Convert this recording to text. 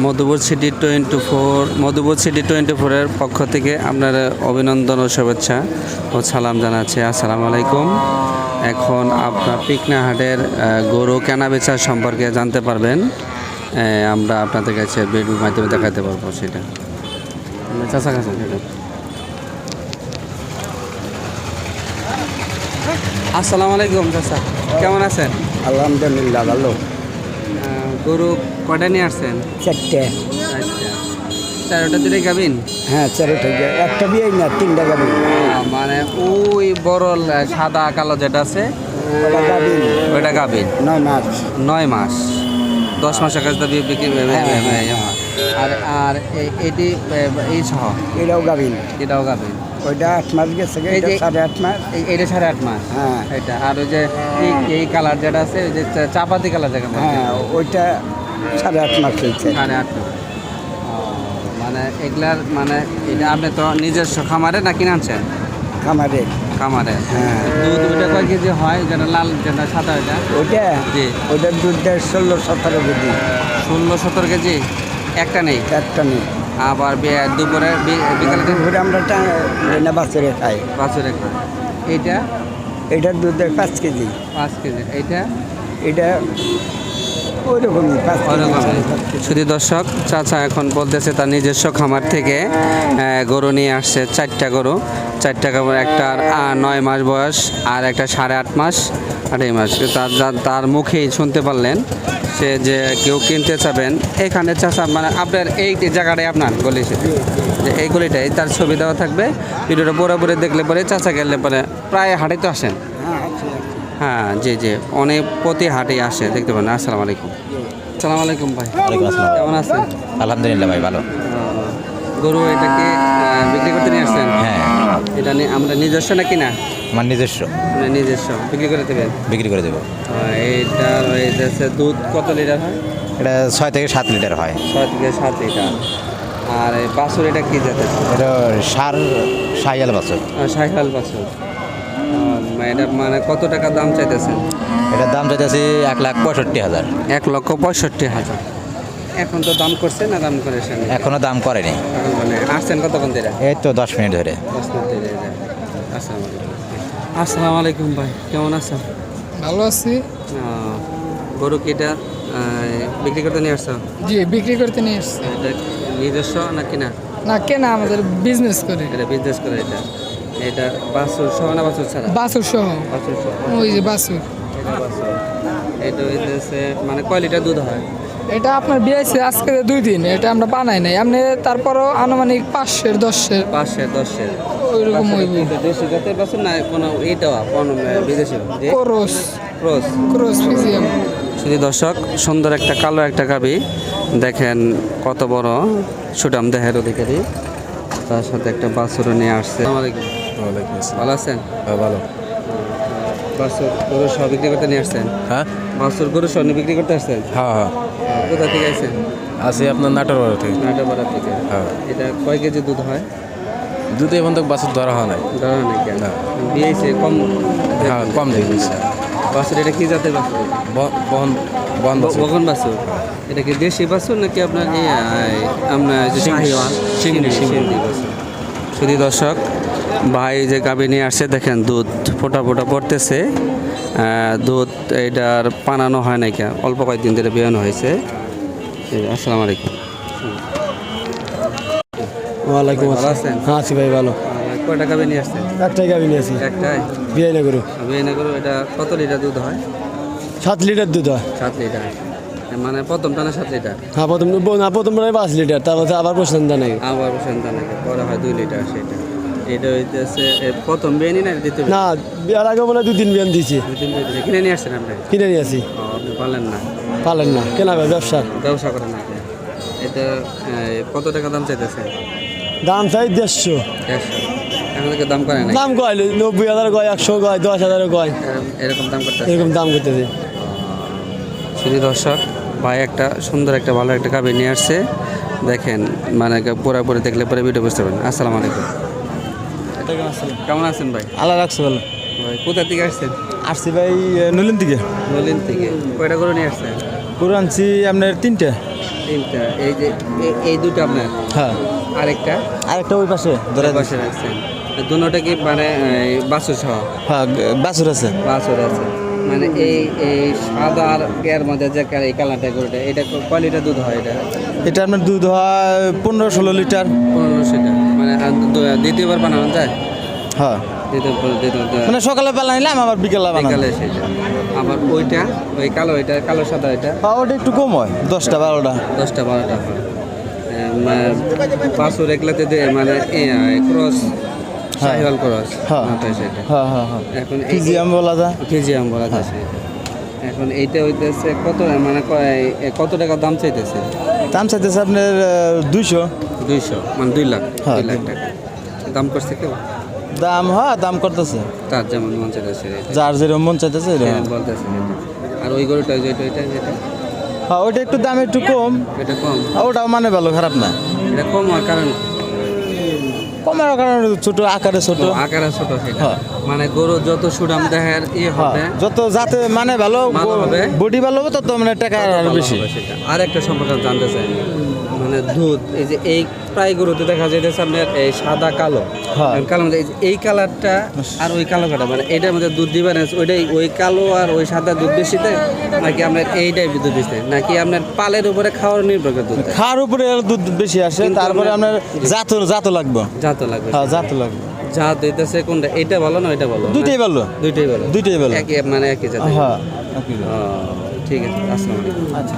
Madhupur city twenty four Madhupur city twenty ফোরের পক্ষ থেকে আপনার অভিনন্দন ও শুভেচ্ছা ও সালাম জানাচ্ছি। আসসালামু আলাইকুম। এখন আপনার পিকনাহাটের গরু কেনা বেচা সম্পর্কে জানতে পারবেন। আমরা আপনাদের কাছে ভিডিওর মাধ্যমে দেখাতে পারব সেটা। সেটা আসসালামু আলাইকুম চাষা। কেমন আছেন? আলহামদুলিল্লাহ, ভালো। গরু কটা নিয়ে আসছেন? চারটে। আচ্ছা। চারোটা দিলে গাবিন হ্যাঁ চারটে একটা বিয়ে না তিনটা গাবিন মানে ওই বড় সাদা কালো যেটা আছে ওটা ওইটা গাবিন নয় মাস। নয় মাস। দশ মাসের কাছে দাবি বিক্রি আর আর এটি এই সহ? এটাও গাবিন এটাও গাবিন ওইটা আট মাস গেছে সাড়ে আট মাস। এইটা সাড়ে আট মাস? হ্যাঁ। এটা আর ওই যে এই- এই কালার যেটা আছে ওই যে চাপাতি কালার যেটা হ্যাঁ ওইটা সাড়ে আট মাস হয়েছে। সাড়ে আট মাস। মানে এগুলার মানে এটা আপনি তো নিজস্ব খামারে না কিনে আনছেন? খামারে। খামারে। হ্যাঁ। দুধ ওইটা কয় কেজি হয়? যেটা লাল যেটা সাদা ওইটা? ওইটা? জি। ওটার দুধ দেয় ষোলো সতেরো কেজি। ষোলো সতেরো কেজি? একটা নেই? একটা নেই। আবার দুপুরে বিকালে দিন ঘুরে আমরা না বাছরে খাই। পাঁচশো একটা এইটা? এটার দুধ পাঁচ কেজি। পাঁচ কেজি। এইটা? এটা কেজি। শুধু দর্শক চাচা এখন বলতেছে তার নিজস্ব খামার থেকে গরু নিয়ে আসছে চারটা গরু। চারটা গরু একটা নয় মাস বয়স আর একটা সাড়ে আট মাস আড়াই মাস। তার তার মুখেই শুনতে পারলেন। সে যে কেউ কিনতে চাবেন এখানে চাষা মানে আপনার এই জায়গাটাই আপনার গলি যে এই গলিটাই তার ছবি দেওয়া থাকবে। ভিডিওটা পুরোপুরি দেখলে পরে চাচা গেলে পরে প্রায় হাটে তো আসেন। হ্যাঁ হ্যাঁ জি জি অনেক প্রতি হাটে আসে দেখতে পারেন। আসসালামু আলাইকুম। আসসালামু আলাইকুম ভাই। কেমন আছেন? আলহামদুলিল্লাহ ভাই ভালো। গরু এটাকে বিক্রি করতে নিয়ে আসছেন? হ্যাঁ। এটা নিয়ে আমরা নিজস্ব নাকি না আমার নিজস্ব। মানে নিজস্ব। বিক্রি করে দেবেন? বিক্রি করে দেবো। এইটা এই যে দুধ কত লিটার হয়? এটা ছয় থেকে সাত লিটার হয়। ছয় থেকে সাত লিটার। আর এই বাছুর এটা কি জাতের? এটা সার সাইয়াল বছর। সাইকেল বাছুর। এটা মানে কত টাকা দাম চাইতেছেন? এটার দাম চাইতেছি এক লাখ পঁয়ষট্টি হাজার। এক লক্ষ পঁয়ষট্টি হাজার। এখন তো দাম করছে না দাম করেছেন এখনও দাম করেনি। মানে আসছেন কতক্ষণ ধরে? এই তো দশ মিনিট ধরে। দশ মিনিট ধরে আসসালামু আলাইকুম। আসসালামু আলাইকুম ভাই কেমন আছেন? ভালো আছি। গরু কি বিক্রি করতে নিয়ে আসছো? জি বিক্রি করতে নিয়ে এসছি এটা নিজস্ব না না কেনা আমাদের বিজনেস করে। এটা বিজনেস করে এটা। এটা বাছুর সহ না বাছুর ছাড়া বাছুর সহ বাছুর সহ ওই যে বাছুর। এটা বাছুর। এটা হইতেছে মানে কয় লিটার দুধ হয়? এটা আপনার বিয়েছে আজকে দুই দিন এটা আমরা বানাই নাই। আপনি তারপরও আনুমানিক পাঁচশের দশের পাঁচশো দশের ওই রকম ওই দেশি জাতের বাছুর না কোনো এইটাও কোনো বিদেশি ক্রোস। ক্রস। ক্রোস ফিজিয়াম। শুধু দর্শক সুন্দর একটা কালো একটা গাবি। দেখেন কত বড় সুটাম দেহের অধিকারী। তার সাথে একটা বাছুরও নিয়ে আসছে। ভালো আছেন? ভালো। বাছুর গরু সহ বিক্রি করতে নিয়ে আসছেন? হ্যাঁ। বাছুর গরু সহ বিক্রি করতে আসছেন? হ্যাঁ হ্যাঁ। কোথা থেকে আসছেন? আছি আপনার নাটোর থেকে। নাটাপাড়া থেকে। হ্যাঁ। এটা কয় কেজি দুধ হয়? দুধ এখন তো ধরা হয় নাই। ধরা নাকি না। দিয়েছে কম হ্যাঁ কম দিয়ে দিচ্ছে বাছুর এটা কি জাতের বাছুর বহন বহন বগন বাছুর এটা কি দেশি বাছুর নাকি আপনার আপনার সিন্ধি সিন্ধি বাছুর শুধু দর্শক ভাই যে গাভী নিয়ে আসছে দেখেন দুধ ফোটা ফোটা পড়তেছে। দুধ এটার পানানো হয় নাই কে অল্প কয়েকদিন ধরে বেয়ানো হয়েছে। আসসালামু আলাইকুম। ওয়ালাইকুম আছেন? হ্যাঁ আছি ভাই ভালো। কয়টা গাভী নিয়ে আসছেন? একটাই গাবি নিয়েছি একটাই? বিয়ে না করু এটা কত লিটার দুধ হয়? সাত লিটার দুধ হয়। সাত লিটার। মানে প্রথম টানা সাত লিটার? হ্যাঁ প্রথম না প্রথম পাঁচ লিটার। তারপর আবার প্রশ্ন নাই। আবার সন্তান নাকি পরে হয় দুই লিটার সেটা। এটা হইতেছে প্রথম বেনি না দ্বিতীয় না বিয়ার আগে হয় দুই দিন বিয়ান দিয়েছি। দুই তিন বেনি কিনে নিয়ে আসছেন আপনি? কিনে নিয়েছি ও, আপনি পারলেন না? পালেন না। কেনা ব্যবসা। ব্যবসা করেন নাকি এটা কত টাকা দাম চাইতেছে? দাম চাই দেড়শো। দেড়শো। দাম করে দাম কয়? নব্বই হাজার কয় একশো কয় দশ হাজার কয়। এরকম- দাম করতে এরকম দাম করতেছে। শুধু দর্শক ভাই একটা সুন্দর একটা ভালো একটা কাবি নিয়ে আসছে। দেখেন মানে পুরোপুরি দেখলে পরে ভিডিও বুঝতে পারেন আসসালামু আলাইকুম। কেমন আছেন? ভাই? আল্লাহ রাখছো ভালো। ভাই কোথা থেকে আসছেন? আসছি ভাই নলিন থেকে। নলিন থেকে। কয়টা করে নিয়ে আসছেন? করে আনছি আপনার তিনটে। তিনটা। এই যে এই দুটো আপনার? হ্যাঁ। আরেকটা? আরেকটা ওই পাশে ধরে পাশে রাখছেন। দুটোটা কি মানে বাছুর সহ হ্যাঁ বাছুর আছে। বাসুর আছে। মানে এই এই সাদা আর এর মধ্যে যে এই কালারটা করে এটা ক- কয় লিটার দুধ হয় এটা? এটা আপনার দুধ হয় পনেরো ষোলো লিটার। পনেরো সেটা মানে দ্বিতীয়বার বানানো যায়? হ্যাঁ। মানে সকালে বেলা নিলাম আবার বিকেলে বানাম বিকালে সেটা আবার ওইটা ওই কালো ওইটা কালো সাদা ওইটা? হ্যাঁ ওটা একটু কম হয় দশটা বারোটা। দশটা বারোটা পাঁচশো রেখলাতে দে মানে ক্রস সাহিওয়াল ক্রস হ্যাঁ। মাথায় সেটা। হ্যাঁ হ্যাঁ হ্যাঁ। এখন এই- ফিজিয়াম বলা যায়? ফিজিয়াম বলা যায়। এখন এইটা হইতেছে কত মানে কয়- কত টাকা দাম চাইতেছে? দাম চাইতেছে আপনার দুইশো। দুইশো মানে দুই লাখ হ্যাঁ, দুই লাখ টাকা। দাম করছে কেউ? দাম হ্যাঁ দাম করতেছে। তার যেমন মন চাইতেছে যার যেরকম মন চাইতেছে হ্যাঁ, বলতেছে আর ওই গরুটা যেটা এটা যেটা হ্যাঁ ওইটা একটু দাম একটু কম। এটা কম? ওটাও মানে ভালো খারাপ না। এটা কম হওয়ার কারণ? কমের কারণে ছোট আকারে ছোট। আকারে ছোট হ্যাঁ। মানে গরু যত সুরাম দেহের ই হ্যাঁ হবে যত যাতে মানে ভালো ভালো বডি ভালো হবে তত মানে টাকা আর বেশি। আর একটা সম্পর্কে জানতে চাই। মানে দুধ এই যে এই প্রায় গরুতে দেখা যাইতেছে আপনার এই সাদা কালো। হ্যাঁ। কালো মধ্যে এই কালারটা আর ওই কালো কাটা মানে এটার মধ্যে দুধ ডিফারেন্স ওইটাই ওই কালো আর ওই সাদা দুধ বেশি দেয়? নাকি আপনার এই টাইপের দুধ বেশি দেয়? নাকি আপনার পালের উপরে খাওয়ার নির্ভর করে দুধ খাওয়ার উপরে দুধ বেশি আসে তারপরে আমরা- আপনার জাত জাত লাগবে। যা তো লাগবে। হ্যাঁ জাত লাগবে। যা দিতেছে কোনটা? এটা ভালো না এটা ভালো? দুইটাই ভালো। দুইটাই ভালো। দুইটাই ভালো। একই মানে একই জাত হ্যাঁ ঠিক আছে আসসালামু আলাইকুম। আচ্ছা।